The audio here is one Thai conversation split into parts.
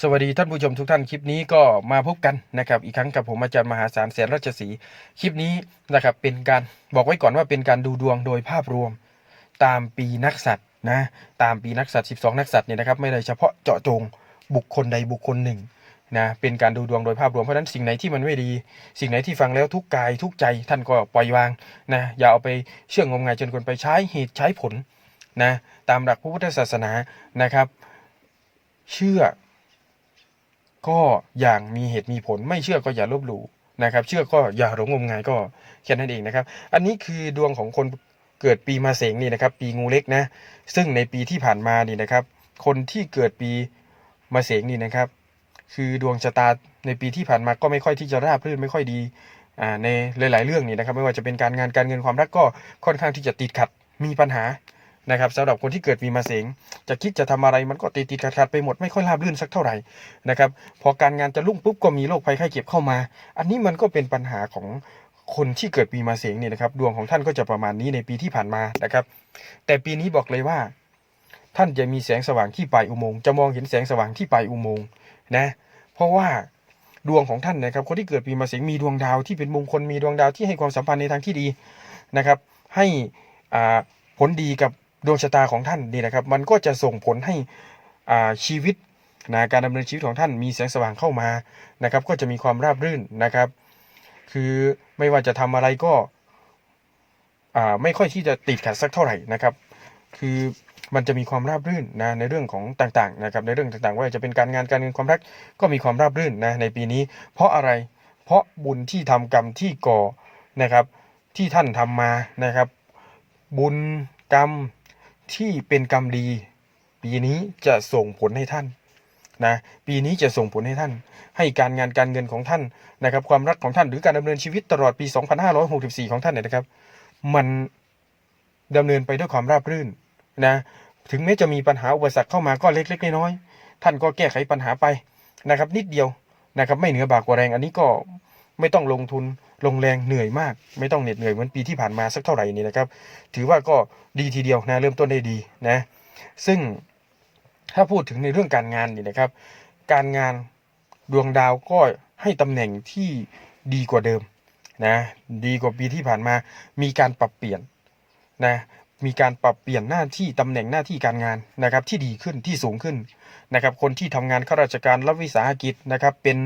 สวัสดีท่านผู้ชมทุกท่านคลิปนี้ก็มาพบกันนะครับอีกครั้งกับผมอาจารย์มหาศาลแสนราชสีคลิปนี้นะครับเป็นการบอกไว้ก่อนว่าเป็นการดูดวงโดยภาพรวมตามปีนักสัตว์นะตามปีนักสัตว์12 นักสัตว์เนี่ยนะครับไม่ได้เฉพาะเจาะจงบุคคลใดบุคคลหนึ่งนะเป็นการดูดวงโดยภาพรวมเพราะฉะนั้นสิ่งไหนที่มันไม่ดี สิ่งไหนที่ฟังแล้วทุกกายทุกใจท่านก็ปล่อยวางนะอย่าเอาไปเชื่องงมงายจนเกินไปใช้เหตุใช้ผลนะตามหลักพระพุทธศาสนานะครับ เชื่อ ก็อย่างมีเหตุมีผลไม่เชื่อก็อย่าลบหลู่นะครับ เชื่อก็อย่าหลงงมงายก็แค่นั้นเองนะครับ อันนี้คือดวงของคนเกิดปีมาเสงนี่นะครับ ปีงูเล็กนะ ซึ่งในปีที่ผ่านมานี่นะครับ คนที่เกิดปีมาเสงนี่นะครับ คือดวงชะตาในปีที่ผ่านมาก็ไม่ค่อยที่จะราบรื่นไม่ค่อยดีในหลาย ๆ เรื่องนี่นะครับ ไม่ว่าจะเป็นการงานการเงินความรักก็ค่อนข้างที่จะติดขัดมีปัญหา นะครับสำหรับคนที่เกิดปีมาเสงจะคิดจะทำอะไรมันก็ติดติดขัดไปหมดไม่ค่อยราบรื่นสักเท่าไหร่นะครับพอการงานจะรุ่งปุ๊บก็มีโรคภัยไข้เจ็บเข้ามา อันนี้มันก็เป็นปัญหาของคนที่เกิดปีมาเสงเนี่ยนะครับดวงของท่านก็จะประมาณนี้ในปีที่ผ่านมานะครับ แต่ปีนี้บอกเลยว่า ท่านจะมีแสงสว่างที่ปลายอุโมงค์จะมองเห็นแสงสว่างที่ปลายอุโมงค์นะเพราะว่าดวงของท่านนะครับคนที่เกิดปีมาเสงมีดวงดาวที่เป็นมงคลมีดวงดาวที่ให้ความสัมพันธ์ในทางที่ดีนะครับ ให้ผลดีกับ ดวงชะตาของท่านนี่นะครับ มันก็จะส่งผลให้ชีวิตนะการดำเนินชีวิตของท่านมีแสงสว่างเข้ามานะครับ ก็จะมีความราบรื่นนะครับ คือไม่ว่าจะทำอะไรก็ไม่ค่อยที่จะติดขัดสักเท่าไหร่นะครับ คือมันจะมีความราบรื่นนะในเรื่องของต่างๆนะครับในเรื่องต่างๆ ว่าจะเป็นการงานการเงินความรักก็มีความราบรื่นนะในปีนี้ เพราะอะไรเพราะบุญที่ทำกรรมที่ก่อนะครับที่ท่านทำมานะครับ บุญกรรม ที่เป็นกรรมดี ปีนี้จะส่งผลให้ท่านนะปีนี้จะส่งผลให้ท่าน ให้การงานการเงินของท่านนะครับ ความรักของท่านหรือการดำเนินชีวิตตลอดปี 2564 ของท่านเนี่ยนะครับ มันดำเนินไปด้วยความราบรื่นนะถึงแม้จะมีปัญหาอุปสรรคเข้ามาก็เล็กๆน้อยๆท่านก็แก้ไขปัญหาไปนะครับ นิดเดียวนะครับ ไม่เหนือบากกว่าแรงอันนี้ก็ไม่ต้องลงทุน ลงแรงเหนื่อยมาก ไม่ต้องเหน็ดเหนื่อยเหมือนปีที่ผ่านมาสักเท่าไหร่นี่นะครับ ถือว่าก็ดีทีเดียวนะเริ่มต้นได้ดีนะซึ่งถ้าพูดถึงในเรื่องการงานนี่นะครับ การงานดวงดาวก็ให้ตำแหน่งที่ดีกว่าเดิมนะดีกว่าปีที่ผ่านมามีการปรับเปลี่ยนนะ มีการปรับเปลี่ยนหน้าที่ตำแหน่งหน้าที่การงานนะครับที่ดีขึ้นที่สูงขึ้นนะครับคนที่ทำงานข้าราชการรัฐวิสาหกิจนะครับเป็น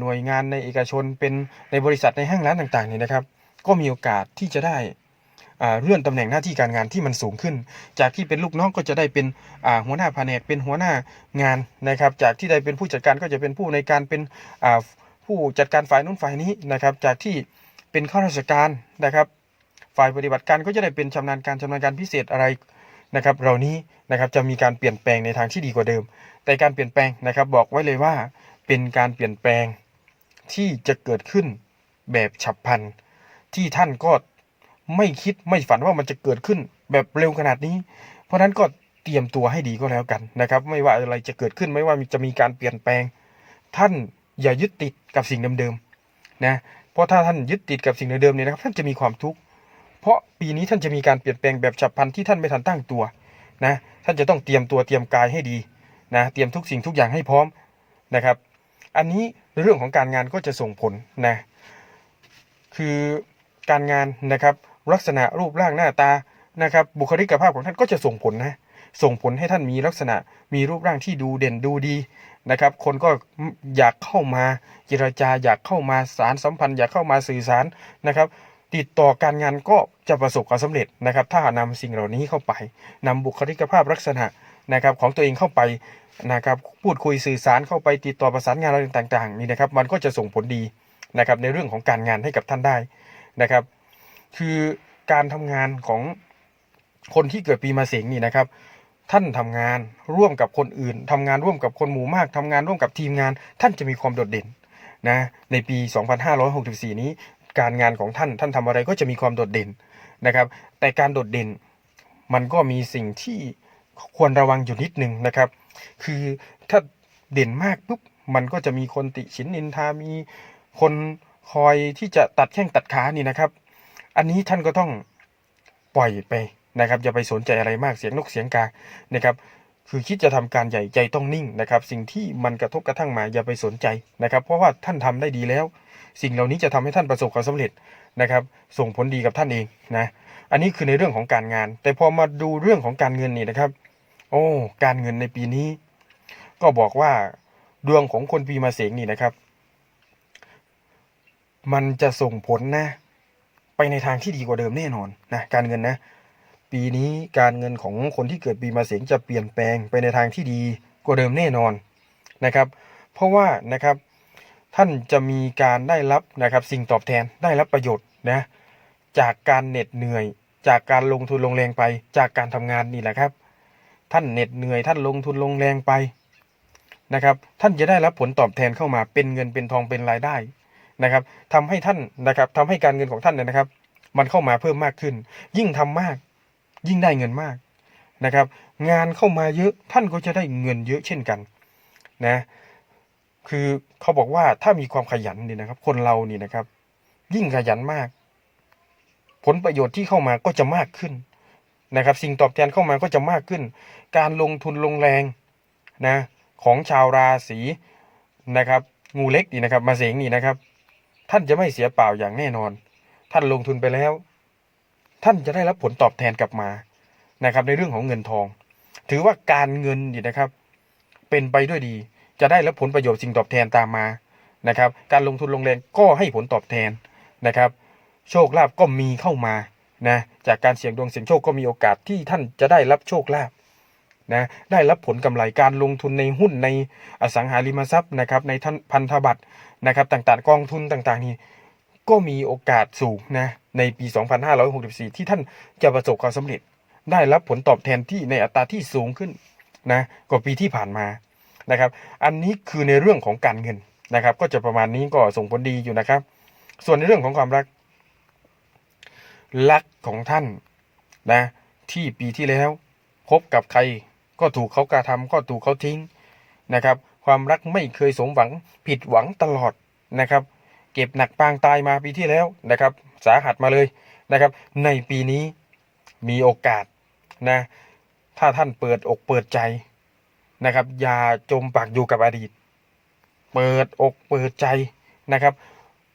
หน่วยงานในเอกชน เป็นในบริษัทในห้างร้านต่างๆนี่นะครับ ก็มีโอกาสที่จะได้เลื่อนตำแหน่งหน้าที่การงานที่มันสูงขึ้น จากที่เป็นลูกน้องก็จะได้เป็นหัวหน้าแผนกเป็นหัวหน้างานนะครับ จากที่ได้เป็นผู้จัดการก็จะเป็นผู้ในการเป็นผู้จัดการฝ่ายนู้นฝ่ายนี้นะครับ จากที่เป็นข้าราชการนะครับ ฝ่ายปฏิบัติการก็จะได้เป็นชำนาญการชำนาญการพิเศษอะไรนะครับเหล่านี้นะครับจะมีการเปลี่ยนแปลงในทางที่ดีกว่าเดิม แต่การเปลี่ยนแปลงนะครับบอกไว้เลยว่าเป็นการเปลี่ยนแปลงที่จะเกิดขึ้นแบบฉับพลัน ที่ท่านก็ไม่คิดไม่ฝันว่ามันจะเกิดขึ้นแบบเร็วขนาดนี้ เพราะฉะนั้นก็เตรียมตัวให้ดีก็แล้วกันนะครับ ไม่ว่าอะไรจะเกิดขึ้นไม่ว่าจะมีการเปลี่ยนแปลง ท่านอย่ายึดติดกับสิ่งเดิมๆนะเพราะถ้าท่านยึดติดกับสิ่งเดิมๆเนี่ยนะครับท่านจะมีความทุกข์ เพราะปีนี้ท่านจะมีการเปลี่ยนแปลงแบบฉับพลันที่ท่านไม่ทันตั้งตัวนะท่านจะต้องเตรียมตัวเตรียมกายให้ดีนะเตรียมทุกสิ่งทุกอย่างให้พร้อมนะครับ อันนี้เรื่องของการงานก็จะส่งผลนะคือการงานนะครับลักษณะรูปร่างหน้าตานะครับบุคลิกภาพของท่านก็จะส่งผลนะส่งผลให้ท่านมีลักษณะมีรูปร่างที่ดูเด่นดูดีนะครับ คนก็อยากเข้ามาเจรจาอยากเข้ามาสารสัมพันธ์อยากเข้ามาสื่อสารนะครับ ติดต่อการงานก็จะประสบความสำเร็จนะครับ ถ้านำสิ่งเหล่านี้เข้าไปนำบุคลิกภาพลักษณะนะครับของตัวเองเข้าไปนะครับพูดคุยสื่อสารเข้าไปติดต่อประสานงานอะไรต่างๆนี่นะครับ มันก็จะส่งผลดีนะครับในเรื่องของการงานให้กับท่านได้นะครับ คือการทำงานของคนที่เกิดปีมาเสงนี่นะครับ ท่านทำงานร่วมกับคนอื่นทำงานร่วมกับคนหมู่มากทำงานร่วมกับทีมงาน ท่านจะมีความโดดเด่นนะในปี 2564 นี้ การงานของท่านท่านทำอะไรก็จะมีความโดดเด่นนะครับ แต่การโดดเด่นมันก็มีสิ่งที่ควรระวังอยู่นิดนึงนะครับ คือถ้าเด่นมากปุ๊บมันก็จะมีคนติฉินนินทามีคนคอยที่จะตัดแข้งตัดขานี่นะครับ อันนี้ท่านก็ต้องปล่อยไปนะครับอย่าไปสนใจอะไรมากเสียงนกเสียงกานะครับ คือคิดจะทำการใหญ่ใจต้องนิ่งนะครับ สิ่งที่มันกระทบกระทั่งมาอย่าไปสนใจนะครับ เพราะว่าท่านทำได้ดีแล้ว สิ่งเหล่านี้จะทำให้ท่านประสบความสำเร็จนะครับ ส่งผลดีกับท่านเองนะ อันนี้คือในเรื่องของการงาน แต่พอมาดูเรื่องของการเงินนี่นะครับ โอ้ การเงินในปีนี้ ก็บอกว่าดวงของคนปีมาเสงนี่นะครับ มันจะส่งผลนะ ไปในทางที่ดีกว่าเดิมแน่นอนนะการเงินนะ ปีนี้การเงินของคนที่เกิดปีมาเสงจะเปลี่ยนแปลงไปในทางที่ดีกว่าเดิมแน่นอนนะครับ เพราะว่านะครับ ท่านจะมีการได้รับนะครับสิ่งตอบแทนได้รับประโยชน์นะจากการเหน็ดเหนื่อย จากการลงทุนลงแรงไป จากการทำงานนี่แหละครับ ท่านเหน็ดเหนื่อย ท่านลงทุนลงแรงไปนะครับท่านจะได้รับผลตอบแทนเข้ามาเป็นเงินเป็นทองเป็นรายได้นะครับทำให้ท่านนะครับทำให้การเงินของท่านเนี่ยนะครับ มันเข้ามาเพิ่มมากขึ้น ยิ่งทำมาก ยิ่งได้เงินมากนะครับ งานเข้ามาเยอะท่านก็จะได้เงินเยอะเช่นกันนะ คือเขาบอกว่าถ้ามีความขยันนี่นะครับ คนเรานี่นะครับ ยิ่งขยันมาก ผลประโยชน์ที่เข้ามาก็จะมากขึ้นนะครับ สิ่งตอบแทนเข้ามาก็จะมากขึ้น การลงทุนลงแรงนะของชาวราศีนะครับ งูเล็กนี่นะครับ มาเสงนี่นะครับ ท่านจะไม่เสียเปล่าอย่างแน่นอน ท่านลงทุนไปแล้ว ท่านจะได้รับผลตอบแทนกลับมานะครับ ในเรื่องของเงินทอง ถือว่าการเงินนี่นะครับ เป็นไปด้วยดี จะได้รับผลประโยชน์สิ่งตอบแทนตามมานะครับ การลงทุนลงแรงก็ให้ผลตอบแทนนะครับ โชคลาภก็มีเข้ามานะจากการเสี่ยงดวงเสี่ยงโชคก็มีโอกาสที่ท่านจะได้รับโชคลาภนะได้รับผลกำไรการลงทุนในหุ้นในอสังหาริมทรัพย์นะครับในท่านพันธบัตรนะครับต่างๆ กองทุนต่างๆ นี่ก็มีโอกาสสูงนะในปี 2564 ที่ท่านจะประสบความสำเร็จ ได้รับผลตอบแทนที่ในอัตราที่สูงขึ้นนะกว่าปีที่ผ่านมา นะครับ อันนี้คือในเรื่องของการเงินนะครับ ก็จะประมาณนี้ก็ส่งผลดีอยู่นะครับ ส่วนในเรื่องของความรัก รักของท่านนะ ที่ปีที่แล้วคบกับใครก็ถูกเขากระทำก็ถูกเขาทิ้งนะครับ ความรักไม่เคยสมหวังผิดหวังตลอดนะครับ เก็บหนักปางตายมาปีที่แล้วนะครับ สาหัสมาเลยนะครับ ในปีนี้มีโอกาสนะ ถ้าท่านเปิดอกเปิดใจ นะครับ อย่าจมปากอยู่กับอดีต เปิดอกเปิดใจนะครับ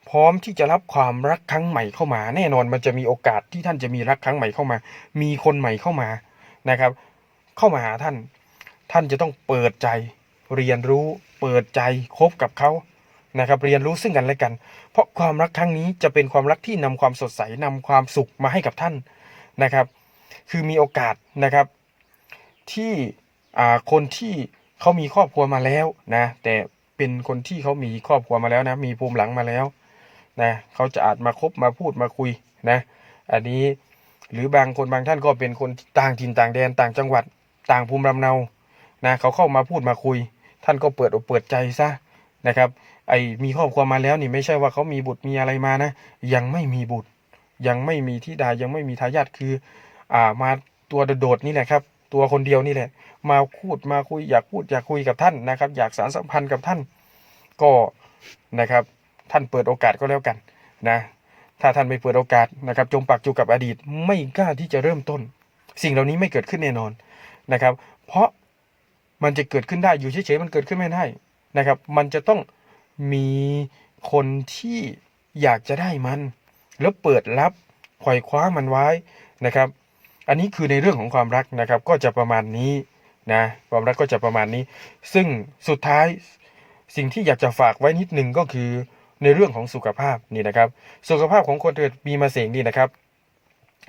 พร้อมที่จะรับความรักครั้งใหม่เข้ามา แน่นอนมันจะมีโอกาสที่ท่านจะมีรักครั้งใหม่เข้ามา มีคนใหม่เข้ามานะครับ เข้ามาหาท่าน ท่านจะต้องเปิดใจ เรียนรู้เปิดใจคบกับเขานะครับเรียนรู้ซึ่งกันและกัน เพราะความรักครั้งนี้จะเป็นความรักที่นำความสดใสนำความสุขมาให้กับท่านนะครับ คือมีโอกาสนะครับ ที่ อ่าคนที่เขามีครอบครัวมาแล้วนะ แต่เป็นคนที่เขามีครอบครัวมาแล้วนะ มีภูมิหลังมาแล้วนะเขาจะอาจมาคบมาพูดมาคุยนะ อันนี้หรือบางคนบางท่านก็เป็นคนต่างถิ่นต่างแดนต่างจังหวัดต่างภูมิลำเนานะเขาเข้ามาพูดมาคุย ท่านก็เปิดอกเปิดใจซะนะครับ ไอ้มีครอบครัวมาแล้วนี่ไม่ใช่ว่าเขามีบุตรมีอะไรมานะ ยังไม่มีบุตร ยังไม่มีธิดายังไม่มีทายาทคือ อ่ามาตัวโดดๆนี่แหละครับ ตัวคนเดียวนี่แหละ มาพูดมาคุยอยากพูดอยากคุยกับท่านนะครับ อยากสารสัมพันธ์กับท่าน ก็นะครับท่านเปิดโอกาสก็แล้วกันนะถ้าท่านไม่เปิดโอกาสนะครับ จมปักอยู่กับอดีตไม่กล้าที่จะเริ่มต้น สิ่งเหล่านี้ไม่เกิดขึ้นแน่นอนนะครับ เพราะมันจะเกิดขึ้นได้อยู่เฉยๆมันเกิดขึ้นไม่ได้นะครับ มันจะต้องมีคนที่อยากจะได้มัน แล้วเปิดรับไขว่คว้ามันไว้นะครับ อันนี้คือในเรื่องของความรักนะครับ ก็จะประมาณนี้นะความรักก็จะประมาณนี้ ซึ่งสุดท้ายสิ่งที่อยากจะฝากไว้นิดนึงก็คือในเรื่องของสุขภาพนี่นะครับ สุขภาพของคนเกิดปีมะเสงนี่นะครับ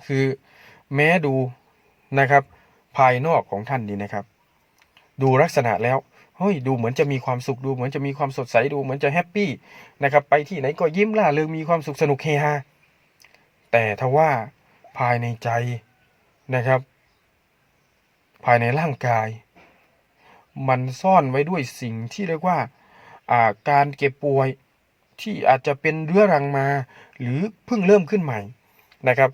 คือแม้ดูนะครับ ภายนอกของท่านนี่นะครับ ดูลักษณะแล้วเฮ้ยดูเหมือนจะมีความสุขดูเหมือนจะมีความสดใสดูเหมือนจะแฮปปี้นะครับไปที่ไหนก็ยิ้มล่าเริงมีความสุขสนุกเฮฮาแต่ทว่าภายในใจ นะครับ ภายในร่างกาย มันซ่อนไว้ด้วยสิ่งที่เรียกว่าาการเก็บป่วยที่อาจจะเป็นเรื้อรังมา หรือเพิ่งเริ่มขึ้นใหม่นะครับ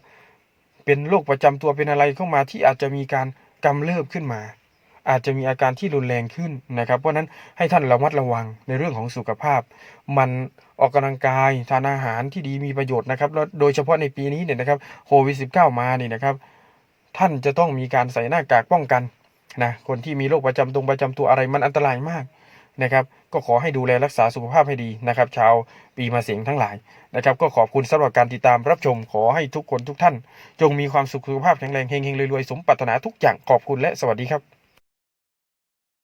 เป็นโรคประจำตัวเป็นอะไรเข้ามาที่อาจจะมีการกำเริบขึ้นมา อาจจะมีอาการที่รุนแรงขึ้นนะครับ เพราะฉะนั้นให้ท่านระมัดระวังในเรื่องของสุขภาพ มันออกกำลังกายทานอาหารที่ดีมีประโยชน์นะครับแล้วโดยเฉพาะในปีนี้เนี่ยนะครับโควิด -19 มานี่นะครับ ท่านจะต้องมีการใส่หน้ากากป้องกันนะคนที่มีโรคประจำตรงประจำตัวอะไรมันอันตรายมากนะครับ ก็ขอให้ดูแลรักษาสุขภาพให้ดีนะครับ ชาวปีมาเสียงทั้งหลายนะครับ ก็ขอบคุณสำหรับการติดตามรับชมขอให้ทุกคนทุกท่าน จงมีความสุขสุขภาพแข็งแรงเฮงๆรวยๆสมปรารถนาทุกอย่างขอบคุณและสวัสดีครับ